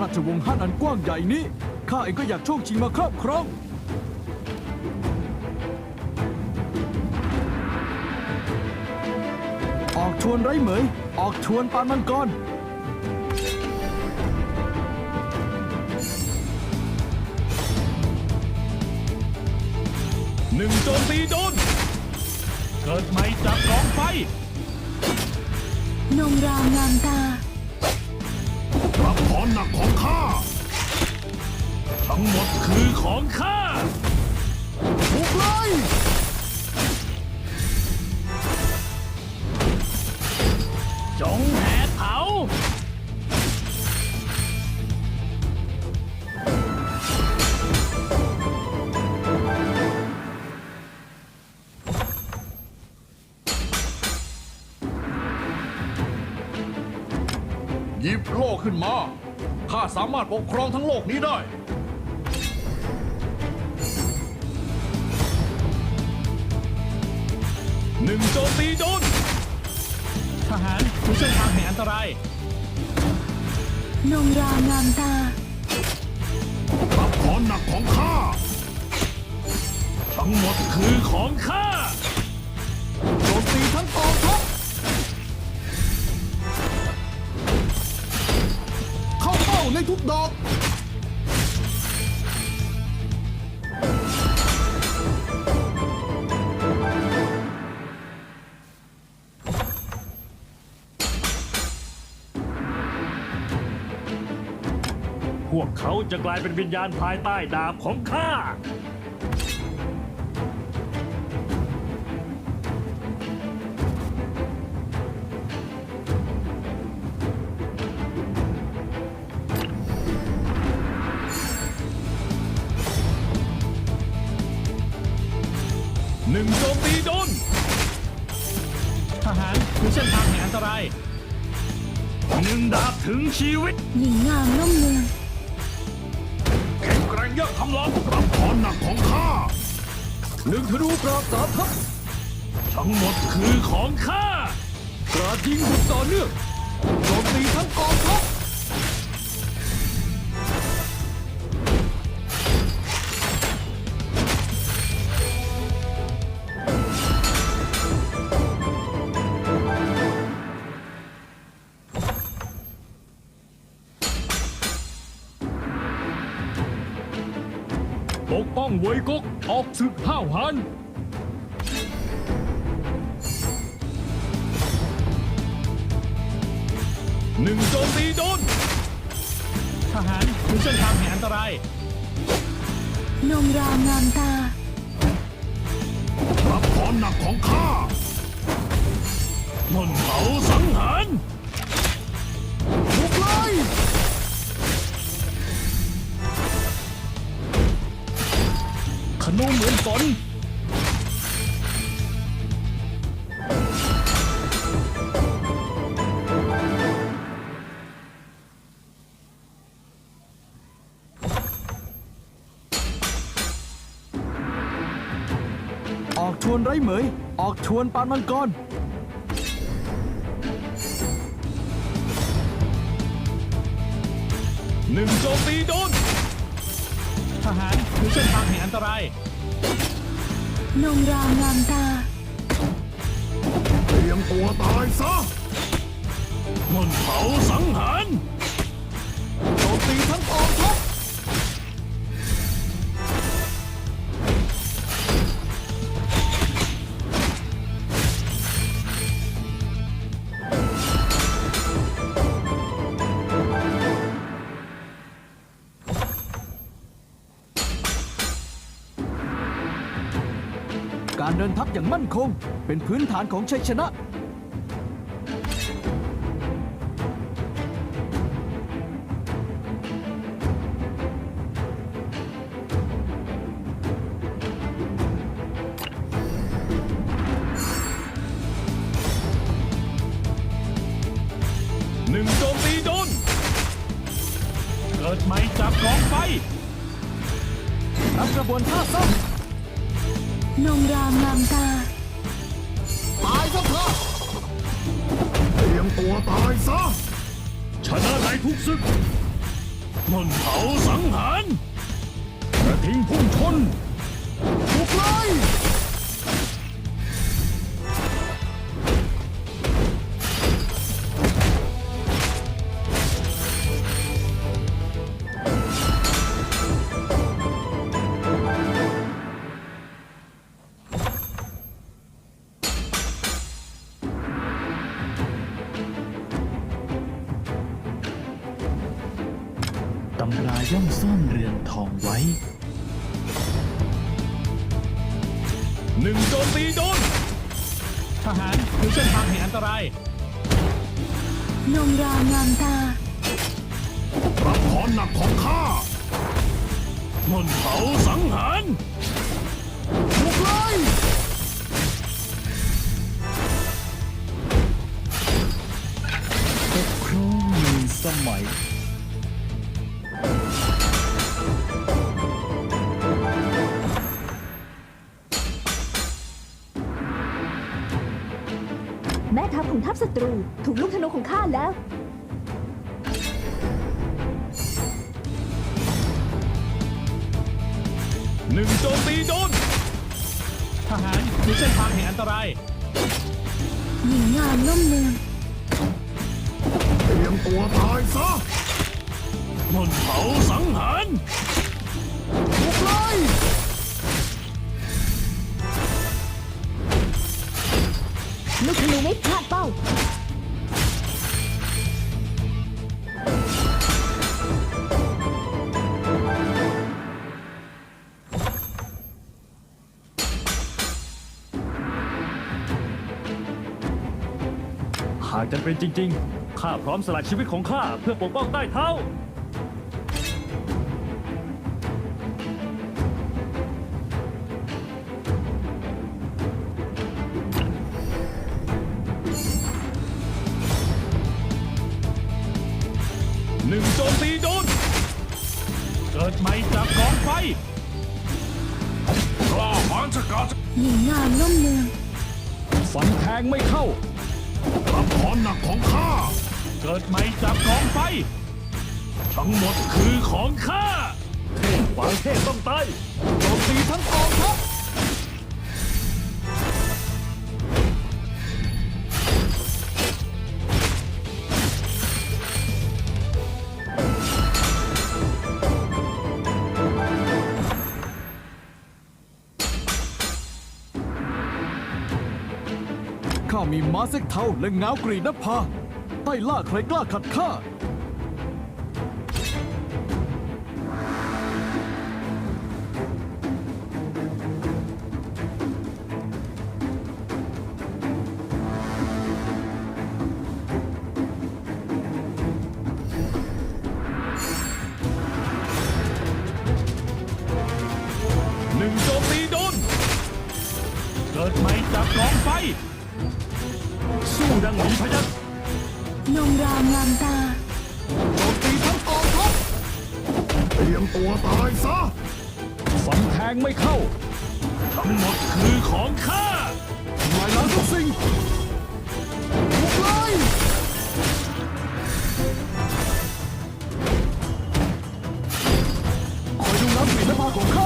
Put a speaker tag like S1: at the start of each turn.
S1: ราชวงศ์ฮั่นอันกว้างใหญ่นี้ ข้าเองก็อยากโชคชิงมาครอบครอง ออกชวนไร้เหมย ออกชวนปานมังกร
S2: หนึ่งโจมตีโดน เกิดใหม่จากกองไฟ
S3: นงรามงามตา
S2: รับพรหนักของข้า ทั้งหมดคือของข้า
S1: บุกเลย
S4: หยิบโลกขึ้นมา ข้าสามารถปกครองทั้งโลกนี้ได้
S2: หนึ่งโจมตีโดน ทหารดูเส้นทางแห่งอันตราย
S3: นงรามงามตา
S2: รับพรหนักของข้า ทั้งหมดคือของข้า
S1: ดอก
S2: พวกเขาจะกลายเป็นวิญญาณภายใต้ดาบของข้า หนึ่งโจมตีโดน ทหารคือเส้นทางแห่งอันตรายหนึ่งดาบถึงชีวิต
S3: หญิงงามล่มเมือง
S2: แข็งแกร่งเยอะทำลองรับพรหนักของข้า
S1: หนึ่งธนูปราบสามทัพ
S2: ทั้งหมดคือของข้า
S1: กราดยิงบุกต่อเนื่องโจมตีทั้งกองทัพ
S2: ปกป้องเวยกกออกศึกห้าวหาญหนึ่งโจมตีโดน ทหารคือเส้นทางแห่งอันตราย
S3: นงรามงามตา
S2: รับพรหนักของข้ามันเผาสังหาร
S1: บุกเลย
S2: นูเหมือนฝน
S1: ออกชวนไร้เหมย ออกชวนปานมังกร
S2: หนึ่งโจมตีโดน ทหารคือเส้นทางแห่งอันตราย
S3: นงรามงามตา
S2: เตรียมตัวตายซะมันเผาสังหาร
S1: โจมตีทั้งกองทัพ เดินทัพอย่างมั่นคง เป็นพื้นฐานของชัยชนะ
S2: ตา
S1: ยซะ
S2: ชนะในทุกศึกมนเผาสังหารกระทิงพุ่งชนบุกไล่ อนทองไว้ หนึ่งโจมตีโดน ทหารคือเส้นทางแห่งอันตราย
S3: นงรางามตา
S2: รับพรหนักของข้ามนต์เผาสังหารบุกไล่ปกครองมีสมัย
S5: ทัพของทัพศัตรู ถูกลูกธนูของข้าแล้ว
S2: หนึ่งโจมตีโดน ทหารคือเส้นทางแห่งอันตราย
S3: หญิงงามล่มเลือง
S2: เตรียมตัวตายซะมนต์เผาสังหารบุกไล่
S5: ลูกธนูไม่พลาดเป้า
S2: หากจะเป็นจริง ๆ ข้าพร้อมสละชีวิตของข้าเพื่อปกป้องใต้เท้า กกองไฟกล้าหาญชะกาจ
S3: หญิงงามล่มเลือง
S2: ฟันแทงไม่เข้า รับพรหนักของข้า เกิดใหม่จากกองไฟ ทั้งหมดคือของข้าเทพฝังเทพต้องตายโจมตีทั้งกองทัพ
S1: ข้ามีม้าเซ็กเทาและง้าวกรีดนภาใต้ล่าใครกล้าขัดข้า
S2: หนึ่งโจมตีโดน เกิดใหม่จากกองไฟ หนีพยัก
S3: นงรามงามตา
S2: โจตีทั้งกองทัพเตรียมตัวตายซะฝังแทงไม่เข้า ทั้งหมดคือของข้า
S1: หมายล้านทุกสิ่งบุกเลยคอยดูน้ำฝีน้ำมาของข้า